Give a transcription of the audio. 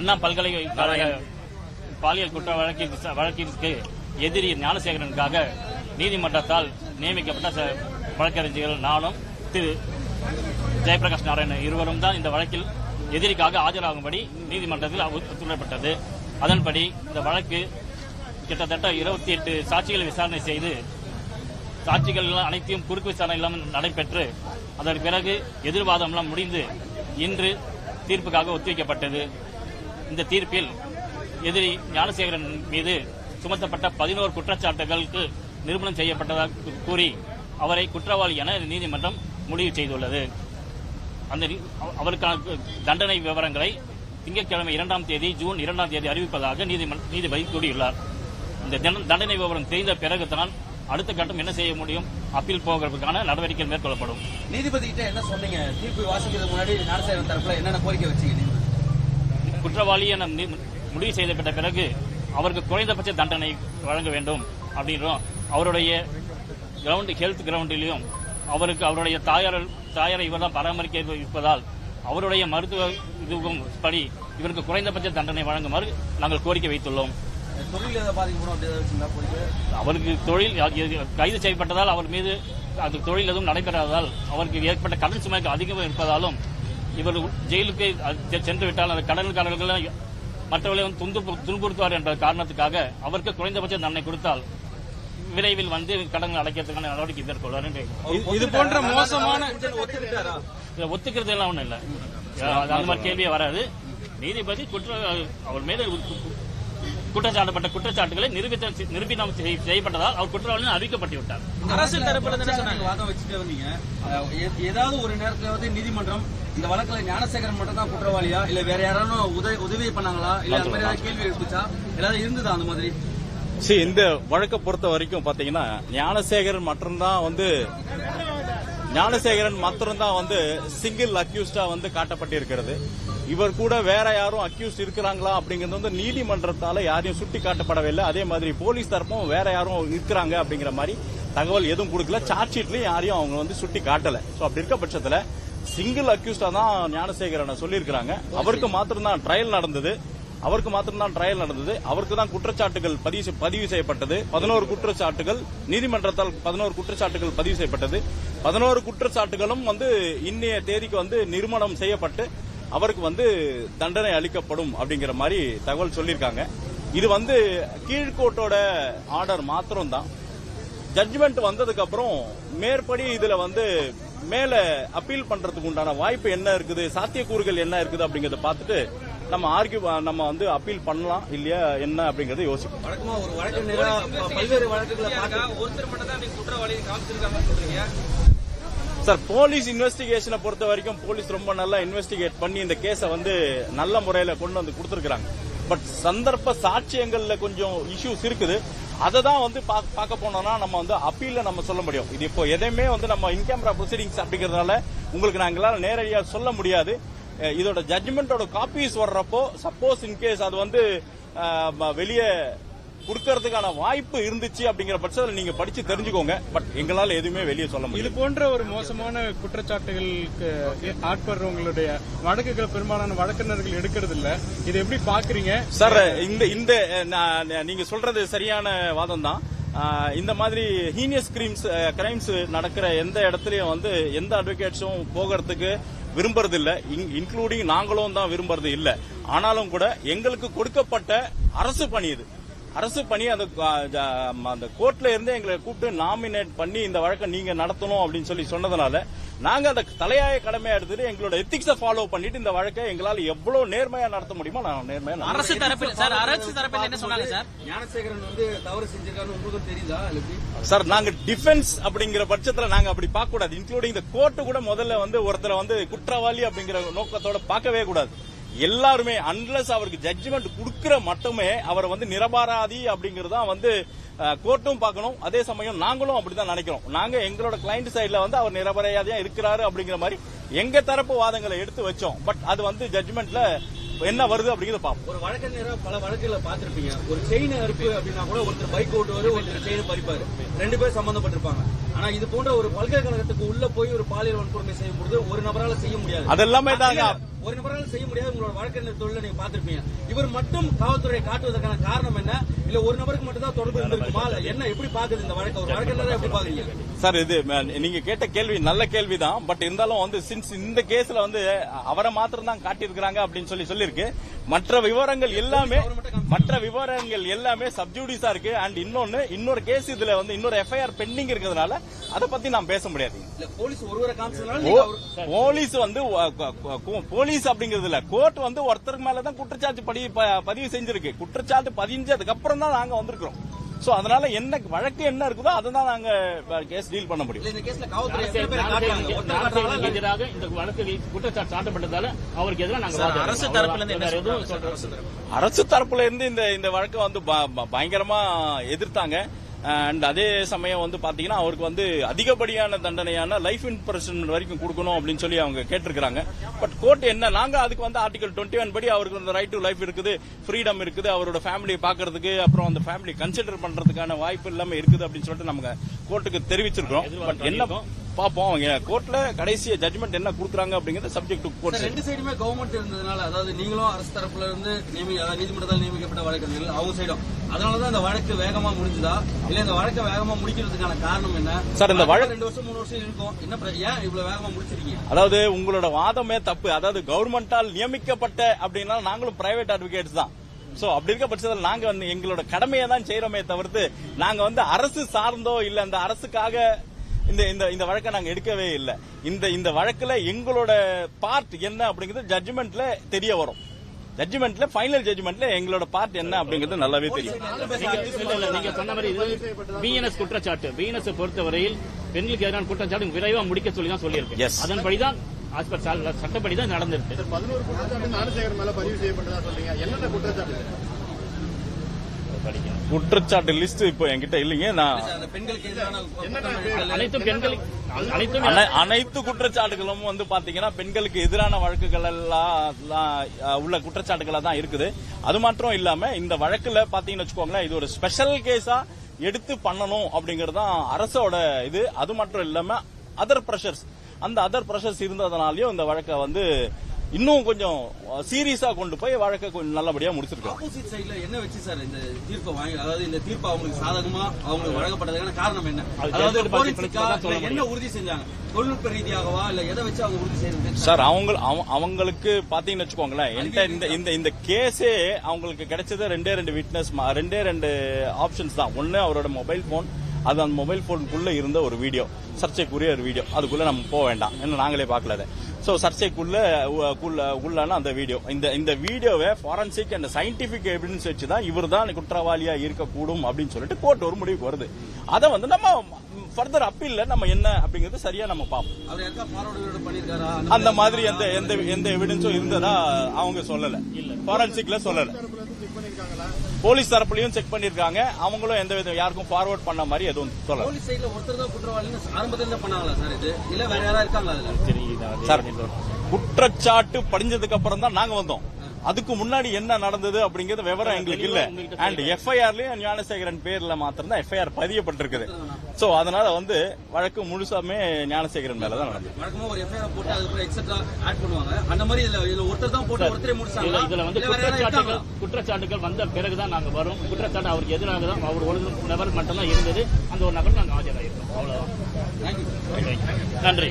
அண்ணா பல்கலைக்கழக பாலியல் குற்ற வழக்கிற்கு வழக்கிற்கு எதிரி ஞானசேகரனுக்காக நீதிமன்றத்தால் நியமிக்கப்பட்ட ச- வழக்கறிஞர்கள் நானும் திரு. ஜெயபிரகாஷ் நாராயணன் இருவரும் தான் இந்த வழக்கில் எதிரிக்காக ஆஜராகும்படி நீதிமன்றத்தில் உத்தரவிடப்பட்டது அதன்படி இந்த வழக்கு கிட்டத்தட்ட இருபத்தி எட்டு சாட்சிகளை விசாரணை செய்து சாட்சிகள் அனைத்தையும் குறுக்கு விசாரணை இல்லாமல் நடைபெற்று அதன் பிறகு எதிர்வாதமெல்லாம் முடிந்து இன்று தீர்ப்புக்காக ஒத்திவைக்கப்பட்டது. இந்த தீர்ப்பில் எதிரி ஞானசேகரன் மீது சுமத்தப்பட்ட பதினோரு குற்றச்சாட்டுகளுக்கு நிரூபணம் செய்யப்பட்டதாக கூறி அவரை குற்றவாளி என நீதிமன்றம் முடிவு செய்துள்ளது. அந்த அவருக்கான தண்டனை விவரங்களை திங்கட்கிழமை இரண்டாம் தேதி ஜூன் இரண்டாம் தேதி அறிவிப்பதாக நீதிமன்ற நீதிபதி கூறியுள்ளார். இந்த தண்டனை- தண்டனை விவரம் தெரிந்த பிறகுதான் அடுத்த கட்டம் என்ன செய்ய முடியும்? அப்பீல் போகிறதுக்கான நடவடிக்கைகள் மேற்கொள்ளப்படும். நீதிபதி கிட்ட என்ன சொன்னீங்க? தீர்ப்பு வாசிக்கிறதுக்கு முன்னாடி ஞானசேகரன் தரப்புல என்னென்ன கோரிக்கை வச்சீங்க குற்றவாளி என முடிவு செய்யப்பட்ட பிறகு அவருக்கு குறைந்தபட்ச தண்டனை வழங்க வேண்டும் அப்படின்றோம். அவருடைய கிரவுண்ட் ஹெல்த் கிரவுண்டிலையும் அவருக்கு அவருடைய தாயார் தாயாரை இவர் தான் பராமரிக்க இருப்பதால் அவருடைய மருத்துவ இதுவும் படி இவருக்கு குறைந்தபட்ச தண்டனை வழங்குமாறு நாங்கள் கோரிக்கை வைத்துள்ளோம். அவருக்கு தொழில் கைது செய்யப்பட்டதால் அவர் மீது அது தொழில் எதுவும் நடைபெறாததால் அவருக்கு ஏற்பட்ட கடன் சுமை அதிகம் இருப்பதாலும் இவர் ஜெயிலுக்கு சென்று விட்டால் அந்த கடல்காரர்களை மற்றவர்களை துன்பு துன்புறுத்துவார் என்ற காரணத்துக்காக அவருக்கு குறைந்தபட்ச தண்டனை கொடுத்தால் விரைவில் வந்து கடன் அடைக்கிறதுக்கான நடவடிக்கை மேற்கொள்வார் என்று இது போன்ற மோசமான ஒத்துக்கிறது எல்லாம் ஒண்ணும் இல்ல. அந்த மாதிரி கேள்வியே வராது. நீதிபதி குற்ற அவர் மீது குற்றச்சாட்டப்பட்ட குற்றச்சாட்டுகளை நிரூபித்த நிரூபிதம் செய்ய- செய்யப்பட்டதால் அவர் குற்றவாளி அறிவிக்கப்பட்டு விட்டார் அரசு தரப்புல என்ன சொன்னாங்க? வாதம் வச்சுட்டு வந்தீங்க. ஏதாவது ஒரு நேரத்துல வந்து நீதிமன்றம் இந்த வழக்குல ஞானசேகரன் மட்டும் தான் குற்றவாளியா? இல்ல வேற யாராலும் உதவி உதவி பண்ணாங்களா? இல்ல அந்த மாதிரி ஏதாவது கேள்வி எழுப்புச்சா? ஏதாவது இருந்ததா அந்த மாதிரி? சரி இந்த வழக்கை பொறுத்த வரைக்கும் பாத்தீங்கன்னா ஞானசேகரன் மட்டும்தான் வந்து ஞானசேகரன் மாத்திரம்தான் வந்து சிங்கிள் அக்யூஸ்டா வந்து காட்டப்பட்டிருக்கிறது. இவர் கூட வேற யாரும் அக்யூஸ்ட் இருக்கிறாங்களா அப்படிங்கிறது வந்து நீதிமன்றத்தால யாரையும் சுட்டி காட்டப்படவில்லை அதே மாதிரி போலீஸ் தரப்பும் வேற யாரும் இருக்கிறாங்க அப்படிங்கிற மாதிரி தகவல் எதுவும் கொடுக்கல. சார்ஜ் ஷீட்லயும் யாரையும் அவங்க வந்து சுட்டி காட்டல சோ அப்படி இருக்க பட்சத்துல சிங்கிள் அக்யூஸ்டா தான் ஞானசேகரனை சொல்லியிருக்கிறாங்க. அவருக்கு மாத்திரம்தான் ட்ரையல் நடந்தது. அவருக்கு மாத்திரம்தான் ட்ரையல் நடந்தது. அவருக்கு தான் குற்றச்சாட்டுகள் பதிவு செய்- பதிவு செய்யப்பட்டது. பதினோரு குற்றச்சாட்டுகள் நீதிமன்றத்தால் பதினோரு குற்றச்சாட்டுகள் பதிவு செய்யப்பட்டது. பதினோரு குற்றச்சாட்டுகளும் வந்து இன்னைய தேதிக்கு வந்து நிர்மணம் செய்யப்பட்டு அவருக்கு வந்து தண்டனை அளிக்கப்படும் அப்படிங்கிற மாதிரி தகவல் சொல்லியிருக்காங்க. இது வந்து கீழ்கோட்டோட ஆர்டர் மாத்திரம் தான் ஜட்ஜ்மெண்ட் வந்ததுக்கு அப்புறம் மேற்படி இதுல வந்து மேல அப்பீல் பண்றதுக்கு உண்டான வாய்ப்பு என்ன இருக்குது சாத்தியக்கூறுகள் என்ன இருக்குது அப்படிங்கறத பார்த்துட்டு நம்ம ஆர்கியூ நம்ம வந்து அப்பீல் பண்ணலாம் இல்லையா என்ன அப்படிங்கறத யோசிப்போம். ஒரு வழக்கு பல்வேறு வழக்குகளை பார்த்து ஒருத்தர் மட்டும் தான் நீங்க குற்றவாளி காமிச்சிருக்காங்கன்னு சொல்றீங்க. சார் போலீஸ் இன்வெஸ்டிகேஷனை பொறுத்த வரைக்கும் போலீஸ் ரொம்ப நல்லா இன்வெஸ்டிகேட் பண்ணி இந்த கேஸை வந்து நல்ல முறையில கொண்டு வந்து கொடுத்துருக்காங்க பட் சந்தர்ப்ப சாட்சியங்கள்ல கொஞ்சம் இஷ்யூஸ் இருக்குது. அதை தான் வந்து பா- பார்க்க போனோம்னா நம்ம வந்து அப்பீல்ல நம்ம சொல்ல முடியும். இது இப்போ எதையுமே வந்து நம்ம இன் கேமரா ப்ரொசீடிங்ஸ் அப்படிங்கறதுனால உங்களுக்கு நாங்களால நேரடியாக சொல்ல முடியாது. இதோட ஜட்ஜ்மெண்டோட காப்பீஸ் வர்றப்போ சப்போஸ் இன்கேஸ் அது வந்து வெளியே கொடுக்கறதுக்கான வாய்ப்பு இருந்துச்சு அப்படிங்கிற பட்சத்தில் நீங்க படிச்சு தெரிஞ்சுக்கோங்க. பட் எங்களால எதுவுமே வெளியே சொல்ல முடியாது இது போன்ற ஒரு மோசமான குற்றச்சாட்டுகளுக்கு ஆட்படுறவங்களுடைய வழக்குகள் பெரும்பாலான வழக்கறிஞர்கள் எடுக்கிறது இல்ல இதை எப்படி பாக்குறீங்க சார் இந்த இந்த நீங்க சொல்றது சரியான வாதம் தான் இந்த மாதிரி ஹீனியஸ் கிரீம்ஸ் கிரைம்ஸ் நடக்கிற எந்த இடத்துலயும் வந்து எந்த அட்வொகேட்ஸும் போகிறதுக்கு விரும்புறது இல்ல இன்க்ளூடிங் நாங்களும் தான் விரும்புறது இல்ல. ஆனாலும் கூட எங்களுக்கு கொடுக்கப்பட்ட அரசு பணி இது. அரசு பணி அந்த அந்த கோர்ட்ல இருந்து எங்களை கூப்பிட்டு நாமினேட் பண்ணி இந்த வழக்கை நீங்க நடத்தணும் அப்படின்னு சொல்லி சொன்னதுனால நாங்க அந்த தலையாய கடமையா எடுத்துட்டு எங்களோட எத்திக்ஸை ஃபாலோ பண்ணிட்டு இந்த வழக்கை எங்களால எவ்வளவு நேர்மையா நடத்த முடியுமோ நான் நேர்மையா. அரசு தரப்பில் சார் அரசு தரப்பில் என்ன சொன்னாங்க சார்? ஞானசேகரன் வந்து தவறு உங்களுக்கும் தெரியுதா சார் நாங்க டிஃபென்ஸ் அப்படிங்கிற பட்சத்துல நாங்க அப்படி பார்க்க கூடாது. இன்க்ளூடிங் இந்த கோர்ட்டு கூட முதல்ல வந்து ஒருத்தரை வந்து குற்றவாளி அப்படிங்கிற நோக்கத்தோட பார்க்கவே கூடாது. எல்லாருமே அன்லஸ் அவருக்கு ஜட்ஜ்மெண்ட் கொடுக்கிற மட்டுமே அவரை வந்து நிரபராதி அப்படிங்கறது தான் வந்து கோர்ட்டும் பார்க்கணும். அதே சமயம் நாங்களும் அப்படிதான் நினைக்கிறோம். நாங்க எங்களோட கிளைண்ட் சைடுல வந்து அவர் நிரபராதியா இருக்கிறாரு அப்படிங்கிற மாதிரி எங்க தரப்பு வாதங்களை எடுத்து வச்சோம். பட் அது வந்து ஜட்ஜ்மெண்ட்ல என்ன வருது அப்படிங்கறத பார்ப்போம். ஒரு வழக்கறிஞரா பல வழக்குகளை பார்த்திருப்பீங்க. ஒரு செயின் அறுப்பு அப்படின்னா கூட ஒருத்தர் பைக் ஓட்டுவாரு ஒருத்தர் செயின் பறிப்பாரு. ரெண்டு பேர் சம்பந்தப்பட்டிருப்பாங்க. ஆனா இது போன்ற ஒரு பல்கலைக்கழகத்துக்கு உள்ள போய் ஒரு பாலியல் வன்கொடுமை செய்யும் பொழுது ஒரு நபரால செய்ய முடியாது. அதெல்லாமே தாங்க. ஒரு நபரால் செய்ய முடியாது. உங்களோட வழக்கறிஞர் தொழிலை நீங்க பார்த்திருப்பீங்க. இவர் மட்டும் காவல்துறையை காட்டுவதற்கான காரணம் என்ன? இல்ல ஒரு நபருக்கு மட்டும் தான் தொடர்பு இருந்திருக்குமா? என்ன எப்படி பாக்குது இந்த வழக்கு? ஒரு வழக்கறிஞரை எப்படி பாக்குறீங்க சார் இது நீங்க கேட்ட கேள்வி நல்ல கேள்விதான். பட் இருந்தாலும் வந்து சின்ஸ் இந்த கேஸ்ல வந்து அவரை மாத்திரம் தான் காட்டியிருக்கிறாங்க அப்படின்னு சொல்லி சொல்லியிருக்கு. மற்ற விவரங்கள் எல்லாமே மற்ற விவரங்கள் எல்லாமே சப்ஜூடிஸா இருக்கு. அண்ட் இன்னொன்னு இன்னொரு கேஸ் இதுல வந்து இன்னொரு எஃப்ஐஆர் பெண்டிங் இருக்கிறதுனால அதை பத்தி நான் பேச முடியாது. இல்ல போலீஸ் வந்து போலீஸ் அப்படிங்கிறது இல்ல. கோர்ட் வந்து ஒருத்தருக்கு மேலதான் குற்றச்சாட்டு படி பதிவு செஞ்சிருக்கு. குற்றச்சாட்டு பதிஞ்சதுக்கு அப்புறம் தான் நாங்க வந்திருக்கிறோம். சோ அதனால என்ன வழக்கு என்ன இருக்குதோ அதை தான் நாங்க கேஸ் டீல் பண்ண முடியும். இல்ல இந்த கேஸ்ல எதிராக வழக்கு குற்றச்சாட்டு சாட்டப்பட்டதால அவருக்கு எதிராக நாங்க. அரசு தரப்புல இருந்து அரசு தரப்பு. அரசு தரப்புல இருந்து இந்த இந்த வழக்கை வந்து பயங்கரமா எதிர்த்தாங்க. அண்ட் அதே சமயம் வந்து பாத்தீங்கன்னா அவருக்கு வந்து அதிகப்படியான தண்டனையான லைஃப் இன்பிரஷன் வரைக்கும் கொடுக்கணும் அப்படின்னு சொல்லி அவங்க கேட்டிருக்காங்க பட் கோர்ட் என்ன நாங்க அதுக்கு வந்து ஆர்டிகல் டுவெண்ட்டி ஒன் படி அவருக்கு அந்த ரைட் டு லைஃப் இருக்குது ஃப்ரீடம் இருக்குது அவரோட ஃபேமிலியை பாக்குறதுக்கு அப்புறம் அந்த ஃபேமிலி கன்சிடர் பண்றதுக்கான வாய்ப்பு இல்லாம இருக்குது அப்படின்னு சொல்லிட்டு நம்ம கோர்ட்டுக்கு தெரிவிச்சிருக்கிறோம். பட் என்ன பார்ப்போம் அவங்க கோர்ட்ல கடைசி ஜட்மெண்ட் என்ன கொடுக்குறாங்க அப்படிங்கறது சப்ஜெக்ட் டு கோர்ட் ரெண்டு சைடுமே கவர்மெண்ட் இருந்ததுனால அதாவது நீங்களும் அரசு தரப்புல இருந்து நியமி அதாவது நீதிமன்றத்தால் நியமிக்கப்பட்ட வழக்கறிஞர்கள் அவங்க சைடும். அதனாலதான் இந்த வழக்கு வேகமா முடிஞ்சுதா? இல்ல இந்த வழக்கை வேகமா முடிக்கிறதுக்கான காரணம் என்ன? சார், இந்த வழக்கு- ரெண்டு வருஷம் மூணு வருஷம் இருக்கும் என்ன ஏன் இவ்வளவு வேகமா முடிச்சிருக்கீங்க? அதாவது உங்களோட வாதமே தப்பு. அதாவது கவர்மெண்டால் நியமிக்கப்பட்ட அப்படின்னா நாங்களும் பிரைவேட் அட்வொகேட்ஸ் தான். சோ அப்படி இருக்க பட்சத்தில் நாங்க வந்து எங்களோட கடமையை தான் செய்யறோமே தவிர்த்து நாங்க வந்து அரசு சார்ந்தோ இல்ல அந்த அரசுக்காக இந்த இந்த இந்த வழக்கை நாங்க எடுக்கவே இல்லை. இந்த இந்த வழக்குல எங்களோட பார்ட் என்ன அப்படிங்கிறது ஜட்ஜ்மெண்ட்ல தெரிய வரும். ஜட்ஜ்மெண்ட்ல ஃபைனல் ஜட்ஜ்மெண்ட்ல எங்களோட பார்ட் என்ன அப்படிங்கிறது நல்லாவே தெரியும். நீங்க- சொன்ன மாதிரி பிஎன்எஸ் குற்றச்சாட்டு. பிஎன்எஸ் பொறுத்தவரையில் பெண்களுக்கு எதிரான குற்றச்சாட்டு விரைவா முடிக்க சொல்லி தான் சொல்லியிருக்கு. Yes. அதன்படிதான் சட்டப்படி தான் நடந்திருக்கு. பதினோரு குற்றச்சாட்டு ஞானசேகர் மேல பதிவு செய்யப்பட்டதா சொல்றீங்க. என்னென்ன குற்றச்சாட்டு படிக்கணும். குற்றச்சாட்டு லிஸ்ட் இப்போ என்கிட்ட இல்லைங்க நான் அந்த பெண்களுக்கு அனைத்து குற்றச்சாட்டுகளும் வந்து பாத்தீங்கன்னா பெண்களுக்கு எதிரான வழக்குகள் எல்லாம் உள்ள குற்றச்சாட்டுகளா தான் இருக்குது. அது மாத்திரம் இல்லாம இந்த வழக்குல பாத்தீங்கன்னு வச்சுக்கோங்களேன் இது ஒரு ஸ்பெஷல் கேஸா எடுத்து பண்ணணும் அப்படிங்கறது தான் அரசோட இது. அது மட்டும் இல்லாம அதர் பிரஷர்ஸ் அந்த அதர் பிரஷர்ஸ் இருந்ததுனாலயும் இந்த வழக்கை வந்து இன்னும் கொஞ்சம் சீரியஸா கொண்டு போய் வழக்கை கொஞ்சம் நல்லபடியா முடிச்சிருக்கோம் ஆப்போசிட் சைடுல என்ன வச்சு சார் இந்த தீர்ப்பை வாங்கி அதாவது இந்த தீர்ப்பு அவங்களுக்கு சாதகமா அவங்களுக்கு வழங்கப்பட்டதுக்கான காரணம் என்ன? அது அதாவது என்ன உறுதி செஞ்சாங்க? தொழில்நுட்ப ரீதியாகவா இல்ல எதை வச்சு அவங்க உறுதி செய்யறது? சார் அவங்க அவ- அவங்களுக்கு பாத்தீங்கன்னு வச்சுக்கோங்களேன் என்கிட்ட இந்த இந்த இந்த கேஸே அவங்களுக்கு கிடைச்சது ரெண்டே ரெண்டு விட்னஸ் ரெண்டே ரெண்டு ஆப்ஷன்ஸ் தான். ஒன்னு அவரோட மொபைல் போன் அது அந்த மொபைல் போனுக்குள்ள இருந்த ஒரு வீடியோ சர்ச்சைக்குரிய ஒரு வீடியோ அதுக்குள்ள நம்ம போக வேண்டாம். ஏன்னா நாங்களே பார்க்கல ஸோ சர்ச்சைக்குள்ள உள்ளான அந்த வீடியோ. இந்த இந்த வீடியோவை ஃபாரன்சிக் அண்ட் சயின்டிபிக் எவிடன்ஸ் வச்சு தான் இவர் தான் குற்றவாளியா இருக்கக்கூடும் அப்படின்னு சொல்லிட்டு கோர்ட் ஒரு முடிவுக்கு வருது. அதை வந்து நம்ம ஃபர்தர் அப்பீல்ல நம்ம என்ன அப்படிங்கறது சரியா நம்ம பார்ப்போம். அந்த மாதிரி எந்த எந்த எந்த எவிடன்ஸும் இருந்ததா அவங்க சொல்லல. ஃபாரன்சிக்ல சொல்லல. போலீஸ் தரப்புலயும் செக் பண்ணிருக்காங்க அவங்களும் எந்த வித யாருக்கும் ஃபார்வர்ட் பண்ண மாதிரி எதுவும் சொல்லல. போலீஸ் சைடுல ஒருத்தர் தான் குற்றவாளின்னு ஆரம்பத்துல இருந்து பண்ணாங்களா சார் இது? இல்ல வேற யாரா இருக்காங்களா தெரியுது? சார் குற்றச்சாட்டு படிஞ்சதுக்கு அப்புறம் தான் நாங்க வந்தோம். அதுக்கு முன்னாடி என்ன நடந்தது அப்படிங்கிறது விவரம் எங்களுக்கு இல்ல. அண்ட் எஃப்ஐஆர்லயும் ஞானசேகரன் பேர்ல மாத்திரம் தான் எஃப்ஐஆர் பதியப்பட்டிருக்குது. சோ அதனால வந்து வழக்கு முழுசாமே ஞானசேகரன் மேல தான் நடந்தது. வழக்கமா ஒரு எஃப்ஐஆர் போட்டு அதுக்கு எக்ஸெட்ரா ஆட் பண்ணுவாங்க. அந்த மாதிரி இதுல இதுல ஒருத்தர் தான் போட்டு ஒருத்தரே இல்ல, முடிச்சாங்களா இதுல வந்து குற்றச்சாட்டுகள் குற்றச்சாட்டுகள் வந்த பிறகுதான் நாங்க வரும். குற்றச்சாட்டு அவருக்கு எதிராக தான் அவர் ஒரு நபர் மட்டும்தான் இருந்தது. அந்த ஒரு நபர் நாங்க ஆஜராயிருக்கோம் அவ்வளவுதான். நன்றி.